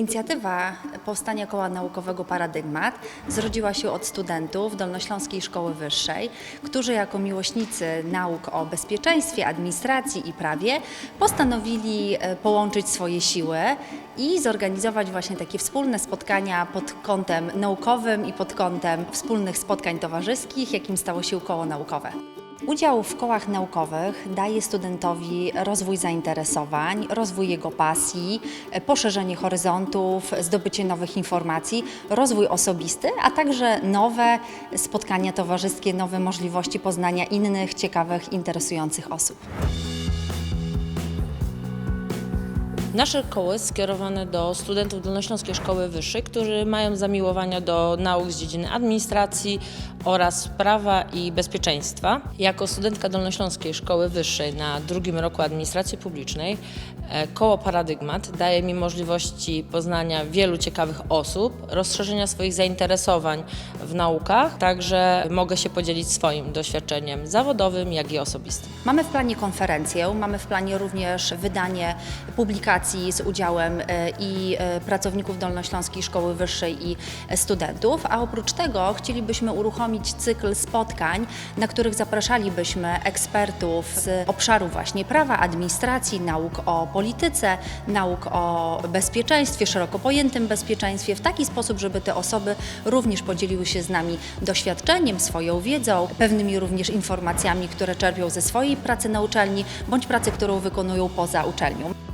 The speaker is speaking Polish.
Inicjatywa powstania Koła Naukowego Paradygmat zrodziła się od studentów Dolnośląskiej Szkoły Wyższej, którzy jako miłośnicy nauk o bezpieczeństwie, administracji i prawie postanowili e, połączyć swoje siły i zorganizować właśnie takie wspólne spotkania pod kątem naukowym i pod kątem wspólnych spotkań towarzyskich, jakim stało się koło naukowe. Udział w kołach naukowych daje studentowi rozwój zainteresowań, rozwój jego pasji, poszerzenie horyzontów, zdobycie nowych informacji, rozwój osobisty, a także nowe spotkania towarzyskie, nowe możliwości poznania innych ciekawych, interesujących osób. Nasze koło jest skierowane do studentów Dolnośląskiej Szkoły Wyższej, którzy mają zamiłowania do nauk z dziedziny administracji oraz prawa i bezpieczeństwa. Jako studentka Dolnośląskiej Szkoły Wyższej na drugim roku administracji publicznej e, koło Paradygmat daje mi możliwości poznania wielu ciekawych osób, rozszerzenia swoich zainteresowań w naukach, także mogę się podzielić swoim doświadczeniem zawodowym, jak i osobistym. Mamy w planie konferencję, mamy w planie również wydanie publikacji z udziałem e, i e, pracowników Dolnośląskiej Szkoły Wyższej i studentów, a oprócz tego chcielibyśmy uruchomić cykl spotkań, na których zapraszalibyśmy ekspertów z obszaru właśnie prawa, administracji, nauk o polityce, nauk o bezpieczeństwie, szeroko pojętym bezpieczeństwie, w taki sposób, żeby te osoby również podzieliły się z nami doświadczeniem, swoją wiedzą, pewnymi również informacjami, które czerpią ze swojej pracy na uczelni, bądź pracy, którą wykonują poza uczelnią.